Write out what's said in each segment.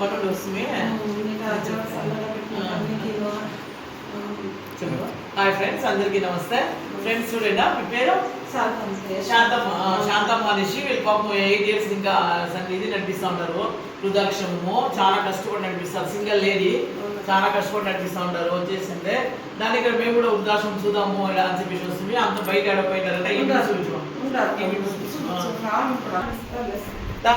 పని ఉండి వస్తుంది చెప్పు. హాయ్ ఫ్రెండ్స్ అందరికీ నమస్తే. ఫ్రెండ్స్ చూడండి పేరు? శాంతమ్మ. శాంతమ్మ. అనేసి వీళ్ళు పాపం ఎయిట్ ఇయర్స్ ఇంకా ఇది నడిపిస్తూ ఉంటారు రుద్రాక్షము చాలా కష్టపడి నడిపిస్తారు. Single lady. చాలా కష్టపడి నడిపిస్తూ ఉంటారు వచ్చేసిందే. దాని ఇక్కడ మేము కూడా వృద్ధాశ్రమం చూద్దాము ఇలా అని చెప్పేసి వస్తుంది. అంత బయట ఆడపోయినారంటే వీడియో చూపించు. దా,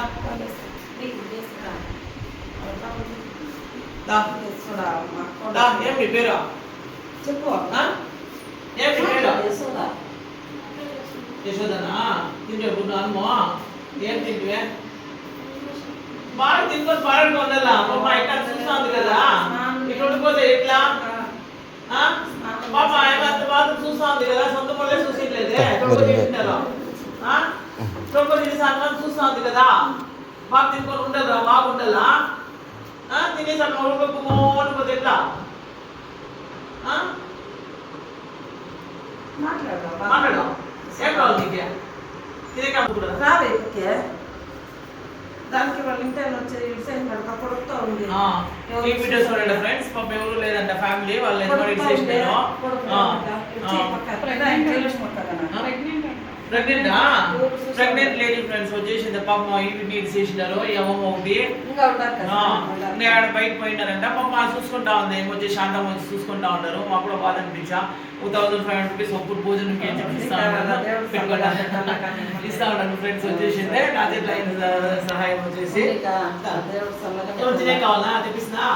ఏం మీ పేరు? చెప్పు? ఏం మీ పేరు? యశోదా. యశోదనా? తింటే గుడ్డు అమ్మో ఏం తింటివే? బాగా తినుకొని పాడడం ఉండాలా పాప ఇక్కడ చూస్తా ఉంది కదా ఇక్కడ ఉండిపోతే ఎట్లా? ఆ? పాప ఏమంత బాగా చూస్తా ఉంది కదా సొంత పనులే ఆ? తొడుగు తినేసి అన్నం చూస్తా ఉంది కదా. బాగా తినుకొని ఉండదా బాగుండాలా? ఆ? తినేసి అక్కడ ఉండిపోతే ఎట్లా ఆ? మాట్లాడు మాట్లాడు ఏం కావాలి నీకు తినే కూడా. రావే. దానికి వాళ్ళ ఇంటి ఆయన వచ్చి కొడుకుతో ఉంది ఈ వీడియో చూడండి ఫ్రెండ్స్ పాప ఎవరు లేదంట ఫ్యామిలీ వాళ్ళు ఎంతో ఉంది. చేసినారు. ప్రెగ్నెంట్ ప్రెగ్నెంట్ లేడీ ఫ్రెండ్స్ వచ్చేసింది పాప ఇవి నీట్ చేసినారు ఈ అమ్మమ్మ ఒకటి. ఇంకా ఉంటారు. నేను ఆడ బయట పోయినారంట పాప చూసుకుంటా ఉంది. ఏమో వచ్చి శాంతం వచ్చి చూసుకుంటా ఉంటారు. మాకు కూడా బాధ అనిపించా. Two thousand five hundred rupees ఒప్పుడు భోజనంకి ఏం చెప్పి ఇస్తా ఉంటాను ఫ్రెండ్స్ వచ్చేసింది నా చేతిలో సహాయం వచ్చేసి. తినే కావాలా? తెప్పిస్తున్నా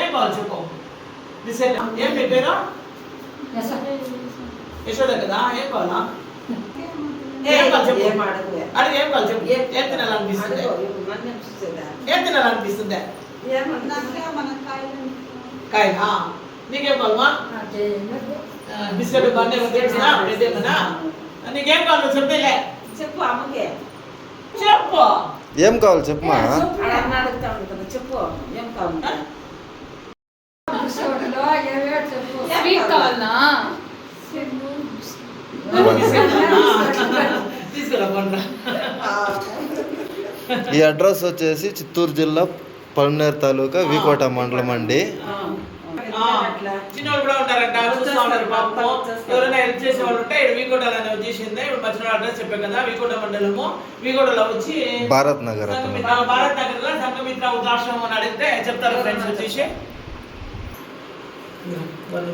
ఏం కావాలి చెప్పు. ఏం పేరు? యశోద. కదా? ఏం కావాలా? ఏం కావాలి చెప్పు. ఏం. అడిగి ఏం చెప్పు. తినాలనిపిస్తుంది? ఏం తినాలనిపిస్తుంది? కాయనా నీకేం కావాలమ్మా? ఆ, బిస్కెట్ బండి తెప్పిస్తున్నా బ్రెడ్ ఏమన్నా? నీకేం కావాలి చెప్పేలే. చెప్పు అమ్మకే. చెప్పు. ఏం కావాలి చెప్పమా చెప్పు. ఏం కావాలి? స్వీట్ కావాలనా? ఈ అడ్రస్ వచ్చేసి చిత్తూరు జిల్లా పల్నేరు తాలూకా వికోట మండలం అండి. చిన్నోళ్ళు కూడా ఉంటారంట పాపం ఎవరైనా హెల్ప్ చేసే వాళ్ళు ఉంటే వచ్చేసింది. ఇప్పుడు అడ్రస్ కదా వీకోట మండలము. వీకోటలో వచ్చి భారత్ నగర్ అతను. సంఘమిత్ర భారత్ నగర్లో సంఘమిత్ర ఉదాశ్రమం అని అడిగితే చెప్తారు ఫ్రెండ్స్ వచ్చేసి. వాళ్ళు.